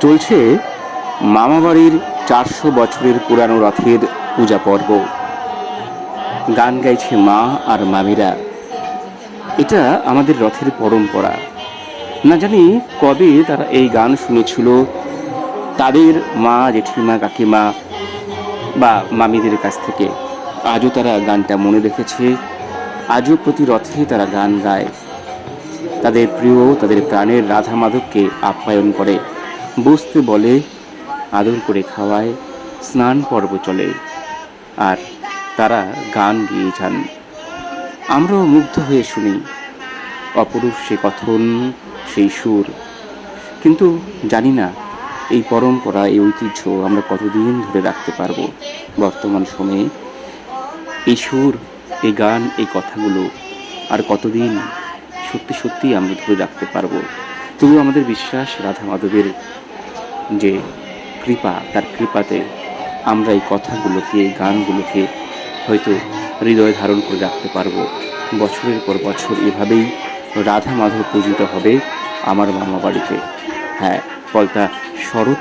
চলছে মামাবাড়ির চারশো বছরের পুরানো রথের পূজা পর্ব। গান গাইছে মা আর মামিরা। এটা আমাদের রথের পরম্পরা। না জানি কবে তারা এই গান শুনেছিল, তাদের মা, জেঠিমা, কাকিমা বা মামিদের কাছ থেকে। আজও তারা গানটা মনে রেখেছে, আজও প্রতি রথে তারা গান গায়। তাদের প্রিয়, তাদের প্রাণের রাধা মাধবকে আপ্যায়ন করে। বসতে বলে, আদর করে খাওয়ায়, স্নান পর্ব চলে, আর তারা গান গেয়ে যান। আমরাও মুগ্ধ হয়ে শুনি, অপরূপ সে কথন, সেই সুর। কিন্তু জানি না, এই পরম্পরা, এই ঐতিহ্য আমরা কতদিন ধরে রাখতে পারব বর্তমান সময়ে? এই সুর, এই গান, এই কথাগুলো আর কতদিন সত্যি সত্যি আমরা ধরে রাখতে পারব? তবু আমাদের বিশ্বাস রাধা মাধবের যে কৃপা, তার কৃপাতে আমরা এই কথাগুলোকে এই গানগুলোকে হয়তো হৃদয় ধারণ করে রাখতে পারব। বছরের পর বছর এভাবেই রাধা মাধব পূজিত হবে আমার মামা বাড়িতে হ্যাঁ পলতা শরৎ